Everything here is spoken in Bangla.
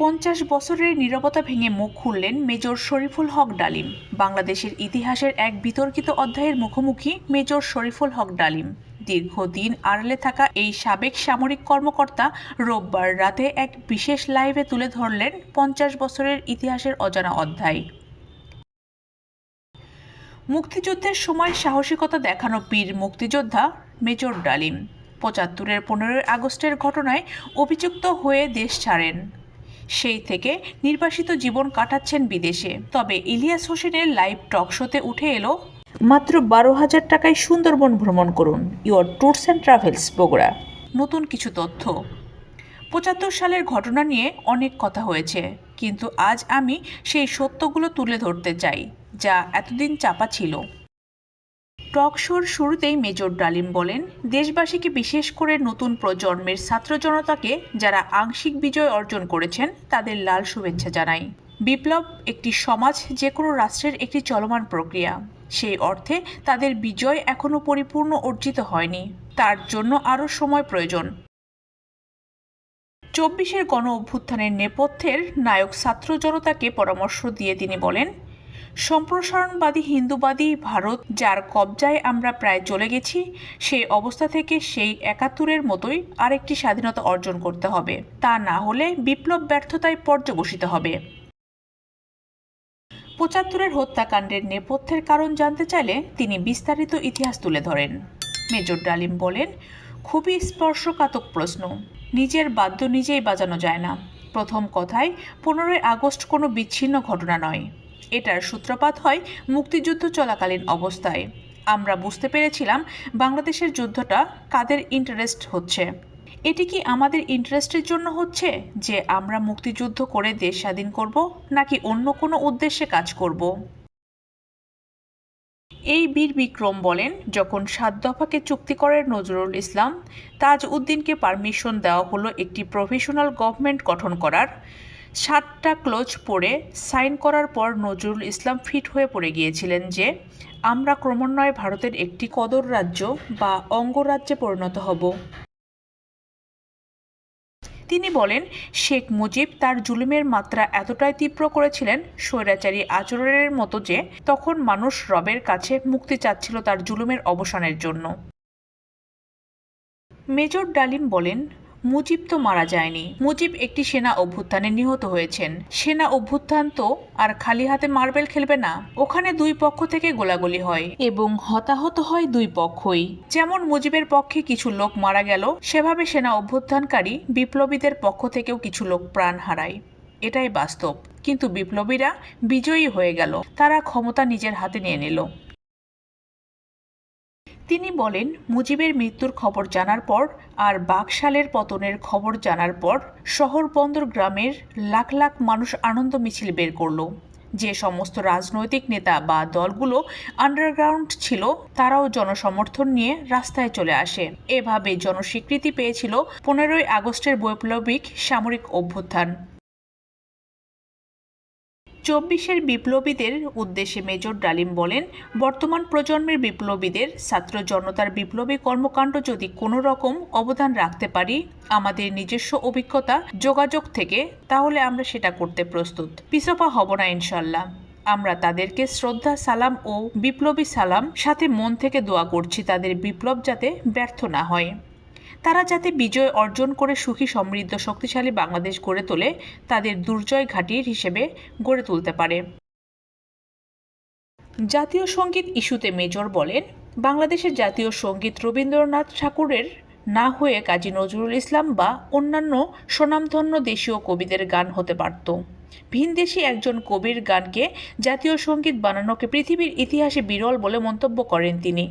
পঞ্চাশ বছরের নীরবতা ভেঙে মুখ খুললেন মেজর শরীফুল হক ডালিম। বাংলাদেশের ইতিহাসের এক বিতর্কিত অধ্যায়ের মুখোমুখি মেজর শরীফুল হক ডালিম। দীর্ঘদিন আড়ালে থাকা এই সাবেক সামরিক কর্মকর্তা রোববার রাতে এক বিশেষ লাইভে তুলে ধরলেন পঞ্চাশ বছরের ইতিহাসের অজানা অধ্যায়। মুক্তিযুদ্ধের সময় সাহসিকতা দেখানো বীর মুক্তিযোদ্ধা মেজর ডালিম। পঁচাত্তরের পনেরোই আগস্টের ঘটনায় অভিযুক্ত হয়ে দেশ ছাড়েন। সেই থেকে নির্বাসিত জীবন কাটাচ্ছেন বিদেশে। তবে ইলিয়াস হোসেনের লাইভ টক শোতে উঠে এলো, মাত্র বারো হাজার টাকায় সুন্দরবন ভ্রমণ করুন your tours and travels, Bogura. নতুন কিছু তথ্য। পঁচাত্তর সালের ঘটনা নিয়ে অনেক কথা হয়েছে, কিন্তু আজ আমি সেই সত্যগুলো তুলে ধরতে চাই, যা এতদিন চাপা ছিল। টক শোর শুরুতেই মেজর ডালিম বলেন, দেশবাসীকে বিশেষ করে নতুন প্রজন্মের ছাত্র জনতাকে যারা আংশিক বিজয় অর্জন করেছেন, তাদের লাল শুভেচ্ছা জানাই। বিপ্লব একটি সমাজ যে কোনো রাষ্ট্রের একটি চলমান প্রক্রিয়া। সেই অর্থে তাদের বিজয় এখনও পরিপূর্ণ অর্জিত হয়নি। তার জন্য আরও সময় প্রয়োজন। চব্বিশের গণ অভ্যুত্থানের নেপথ্যের নায়ক ছাত্র জনতাকে পরামর্শ দিয়ে তিনি বলেন সম্প্রসারণবাদী হিন্দুবাদী ভারত, যার কবজায় আমরা প্রায় চলে গেছি সেই অবস্থা থেকে সেই একাত্তরের মতোই আরেকটি স্বাধীনতা অর্জন করতে হবে। তা না হলে বিপ্লব ব্যর্থতায় পর্যবসিত হবে। পঁচাত্তরের হত্যাকাণ্ডের নেপথ্যের কারণ জানতে চাইলে তিনি বিস্তারিত ইতিহাস তুলে ধরেন। মেজর ডালিম বলেন, খুবই স্পর্শকাতক প্রশ্ন। নিজের বাদ্য নিজেই বাজানো যায় না। প্রথম কথায়, পনেরোই আগস্ট কোনো বিচ্ছিন্ন ঘটনা নয়। এটার সূত্রপাত হয় মুক্তিযুদ্ধ চলাকালীন অবস্থায়। আমরা বুঝতে পেরেছিলাম বাংলাদেশের যুদ্ধটা কাদের ইন্টারেস্ট হচ্ছে। এটি কি আমাদের ইন্টারেস্টের জন্য হচ্ছে যে আমরা মুক্তিযুদ্ধ করে দেশ স্বাধীন করব, নাকি অন্য কোনো উদ্দেশ্যে কাজ করব? এই বীর বিক্রম বলেন, যখন সাত দফাকে চুক্তি করে নজরুল ইসলাম তাজ উদ্দিনকে পারমিশন দেওয়া হলো একটি প্রফেশনাল গভর্নমেন্ট গঠন করার। সাতটা ক্লোজ পড়ে সাইন করার পর নজরুল ইসলাম ফিট হয়ে পড়ে গিয়েছিলেন যে, আমরা ক্রমান্বয়ে ভারতের একটি কদর রাজ্য বা অঙ্গরাজ্যে পরিণত হব। তিনি বলেন, শেখ মুজিব তার জুলুমের মাত্রা এতটাই তীব্র করেছিলেন স্বৈরাচারী আচরণের মতো যে, তখন মানুষ রবের কাছে মুক্তি চাচ্ছিল তার জুলুমের অবসানের জন্য। মেজর ডালিম বলেন মুজিব তো মারা যায়নি। মুজিব একটি সেনা অভ্যুত্থানে নিহত হয়েছেন। সেনা অভ্যুত্থান তো আর খালি হাতে মার্বেল খেলবে না। ওখানে দুই পক্ষ থেকে গোলাগুলি হয় এবং হতাহত হয় দুই পক্ষই। যেমন মুজিবের পক্ষে কিছু লোক মারা গেল, সেভাবে সেনা অভ্যুত্থানকারী বিপ্লবীদের পক্ষ থেকেও কিছু লোক প্রাণ হারায়। এটাই বাস্তব। কিন্তু বিপ্লবীরা বিজয়ী হয়ে গেল। তারা ক্ষমতা নিজের হাতে নিয়ে নিল। তিনি বলেন, মুজিবের মৃত্যুর খবর জানার পর আর বাকশালের পতনের খবর জানার পর শহর বন্দর গ্রামের লাখ লাখ মানুষ আনন্দ মিছিল বের করল। যে সমস্ত রাজনৈতিক নেতা বা দলগুলো আন্ডারগ্রাউন্ড ছিল, তারাও জনসমর্থন নিয়ে রাস্তায় চলে আসে। এভাবে জনস্বীকৃতি পেয়েছিল পনেরোই আগস্টের বৈপ্লবিক সামরিক অভ্যুত্থান। চব্বিশের বিপ্লবীদের উদ্দেশ্যে মেজর ডালিম বলেন, বর্তমান প্রজন্মের বিপ্লবীদের ছাত্র জনতার বিপ্লবী কর্মকাণ্ড যদি কোনো রকম অবদান রাখতে পারি, আমাদের নিজস্ব অভিজ্ঞতা, যোগাযোগ থেকে, তাহলে আমরা সেটা করতে প্রস্তুত। পিছপা হব না ইনশাল্লাহ আমরা তাদেরকে শ্রদ্ধা, সালাম ও বিপ্লবী সালাম, সাথে মন থেকে দোয়া করছি তাদের বিপ্লব যাতে ব্যর্থ না হয়। তারা যাতে বিজয় অর্জন করে সুখী, সমৃদ্ধ, শক্তিশালী বাংলাদেশ গড়ে তোলে, তাদের দুর্জয় ঘাটির হিসেবে গড়ে তুলতে পারে। জাতীয় সংগীত ইস্যুতে মেজর বলেন, বাংলাদেশের জাতীয় সংগীত রবীন্দ্রনাথ ঠাকুরের না হয়ে কাজী নজরুল ইসলাম বা অন্যান্য স্বনামধন্য দেশীয় কবিদের গান হতে পারত। ভিনদেশি একজন কবির গানকে জাতীয় সংগীত বানানোকে পৃথিবীর ইতিহাসে বিরল বলে মন্তব্য করেন তিনি।